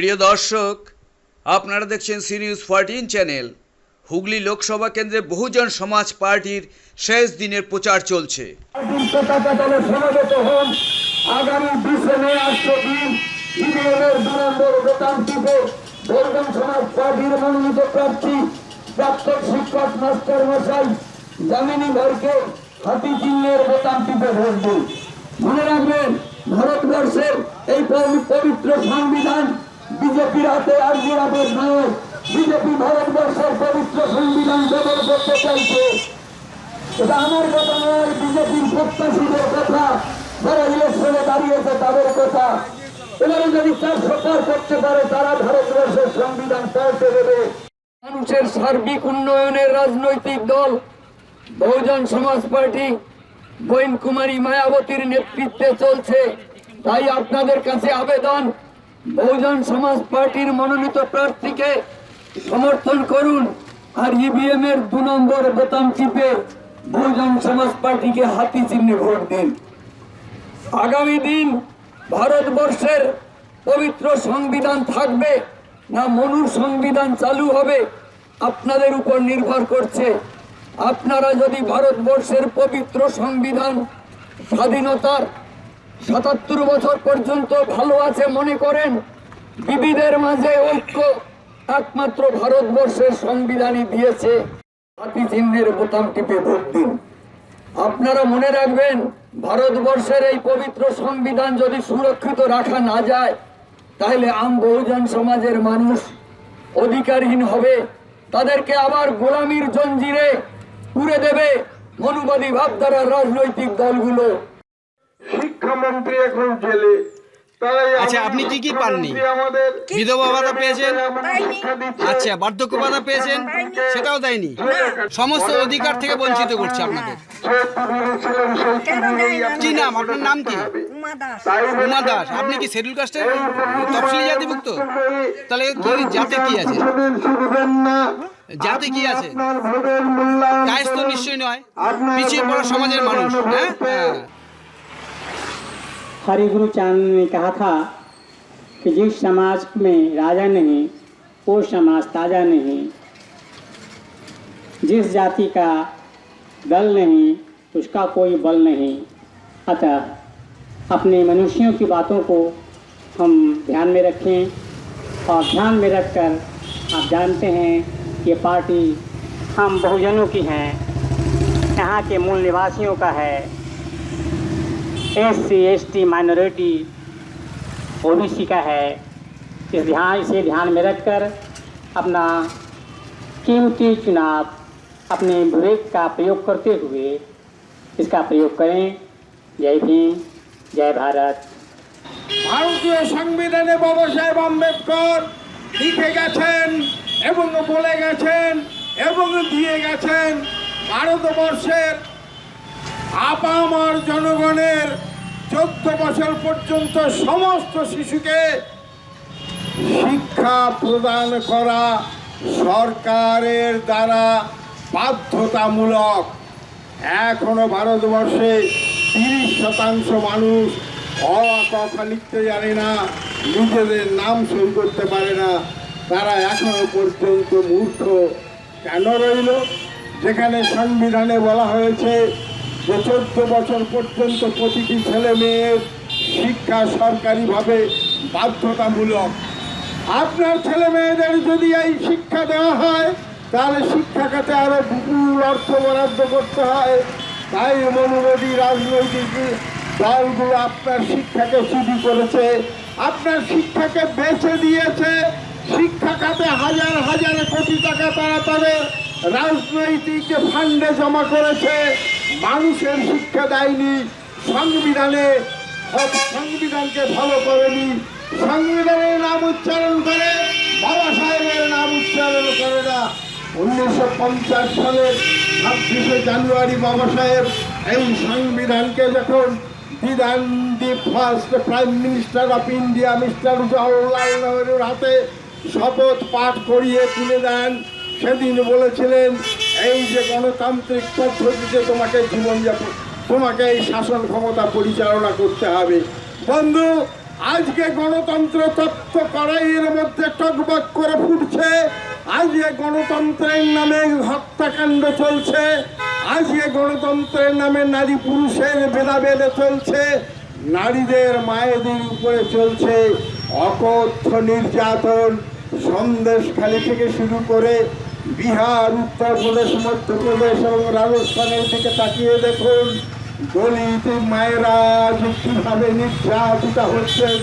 প্রিয় দর্শক, আপনারা দেখছেন C news fourteen channel. Hooghly Lok কেন্দ্রে বহুজন সমাজ পার্টির শেষ দিনের প্রচার চলছে। আগামী শিক্ষক হাতি ভারতবর্ষের এই পবিত্র সংবিধান বিজেপির হাতে আর হাতে নয় বিজেপি ভারতবর্ষের পবিত্র সংবিধান বদল করতে চাইছে। এটা আমার কথা নয়, বিজেপির প্রত্যাশীদের কথা। যারা ইলেকশনে দাঁড়িয়েছে তাদের কথা। এবারে যদি তার পার করতে পারে, তারা ভারতবর্ষের সংবিধান পাল্টে দেবে। মানুষের সার্বিক উন্নয়নের রাজনৈতিক দল, বহুজন সমাজ পার্টি বৈন কুমারী মায়াবতীর নেতৃত্বে চলছে। তাই আপনাদের কাছে আবেদন বহুজন সমাজ পার্টির মনোনীত প্রার্থীকে সমর্থন করুন আর ইভিএম এর দু নম্বর বোতাম টিপে বহুজন সমাজ পার্টিকে হাতি চিহ্নে ভোট দিন। আগামী দিন ভারতবর্ষের পবিত্র সংবিধান থাকবে না মনুর সংবিধান চালু হবে, আপনাদের উপর নির্ভর করছে। আপনারা যদি ভারতবর্ষের পবিত্র সংবিধান স্বাধীনতার সাতাত্তর বছর পর্যন্ত ভালো আছে মনে করেন? বিবিধের মাঝে ঐক্য একমাত্র ভারতবর্ষের সংবিধানই দিয়েছে। হাতি চিহ্নের বোতাম টিপে ভোট দিন। আপনারা মনে রাখবেন, ভারতবর্ষের এই পবিত্র সংবিধান যদি সুরক্ষিত রাখা না যায়, তাহলে আম বহুজন সমাজের মানুষ অধিকারহীন হবে। তাদেরকে আবার গোলামির জঞ্জিরে পুরে দেবে মনুবাদী ভাবধারার রাজনৈতিক দলগুলো। শিক্ষামন্ত্রী এখন জেলে। আচ্ছা, আপনি কি কি? পাননি? বিধবা ভাতা পেয়েছেন? আচ্ছা বার্ধক্য ভাতা পেয়েছেন? সেটাও দেয়নি? সমস্ত অধিকার থেকে বঞ্চিত করছে আপনাদের। কি নাম? আপনার নাম কি? উমা দাস। আপনি কি শিডিউল কাস্টের তফসিলি জাতিভুক্ত? তাহলে কি জাতে কি আছে? জাতে কি আছে? আপনার ভোটের মূল্যায়ন কায়েস তো করুন। নিশ্চয়ই নয়। পিছিয়ে পড়া সমাজের মানুষ হ্যাঁ? হ্যাঁ। हरिगुरु चाँद ने कहा था कि जिस समाज में राजा नहीं, वो समाज ताज़ा नहीं। जिस जाति का दल नहीं, उसका कोई बल नहीं। अतः अपने मनुष्यों की बातों को हम ध्यान में रखें और ध्यान में रखकर आप जानते हैं, ये पार्टी हम बहुजनों की हैं। यहाँ के मूल निवासियों का है। S C S T minority O B C का है इस ध्यान इसे ध्यान में रखकर अपना कीमती चुनाव अपने विवेक का प्रयोग करते हुए इसका प्रयोग करें जय भीम जय भारत ভারতীয় সংবিধানে বাবা সাহেব আম্বেদকর লিখে গেছেন এবং বলে গেছেন এবং দিয়ে গেছেন ভারতবর্ষের আপামার জনগণের চোদ্দ বছর পর্যন্ত সমস্ত শিশুকে শিক্ষা প্রদান করা সরকারের দ্বারা বাধ্যতামূলক। এখনও ভারতবর্ষে তিরিশ শতাংশ মানুষ অ কথা লিখতে জানে না, নিজেদের নাম সই করতে পারে না। তারা এখনও পর্যন্ত মূর্খ। কেন রইল? যেখানে সংবিধানে বলা হয়েছে যে চোদ্দ বছর পর্যন্ত প্রতিটি ছেলে মেয়ের শিক্ষা সরকারিভাবে বাধ্যতামূলক। আপনার ছেলে মেয়েদের যদি এই শিক্ষা দেওয়া হয়, তাহলে শিক্ষা খাতে আরও বিপুল অর্থ বরাদ্দ করতে হয়। তাই মনোবাদী রাজনৈতিক দলগুলো আপনার শিক্ষাকে চুরি করেছে, আপনার শিক্ষাকে বেছে দিয়েছে শিক্ষা খাতে হাজার হাজার কোটি টাকা তারা তাদের রাজনৈতিক ফান্ডে জমা করেছে। মানুষের শিক্ষা দেয়নি, সংবিধানে সংবিধানকে ভালো করেনি। সংবিধানের নাম উচ্চারণ করে, বাবা সাহেবের নাম উচ্চারণ করে না। উনিশশো পঞ্চাশ সালের ছাব্বিশে জানুয়ারি বাবা সাহেব এই সংবিধানকে যখন বিধান the first prime minister of India mister Jawaharlal নেহরুর হাতে শপথ পাঠ করিয়ে তুলে দেন, সেদিন বলেছিলেন এই যে গণতান্ত্রিক পদ্ধতিতে তোমাকে জীবনযাপন, তোমাকে এই শাসন ক্ষমতা পরিচালনা করতে হবে। বন্ধু, আজকে গণতন্ত্র তত্ত্ব কড়াইয়ের মধ্যে টকবক করে ফুটছে। আজকে গণতন্ত্রের নামে হত্যাকাণ্ড চলছে। আজকে গণতন্ত্রের নামে নারী পুরুষের ভেদাভেদে চলছে। নারীদের মায়েদের উপরে চলছে অকথ্য নির্যাতন। সন্দেশখালি থেকে শুরু করে বিহার উত্তরপ্রদেশ মধ্যপ্রদেশ এবং রাজস্থানের দিকে তাকিয়ে দেখুন। দলিত মায়েরা কীভাবে নির্যাতিতা হচ্ছেন।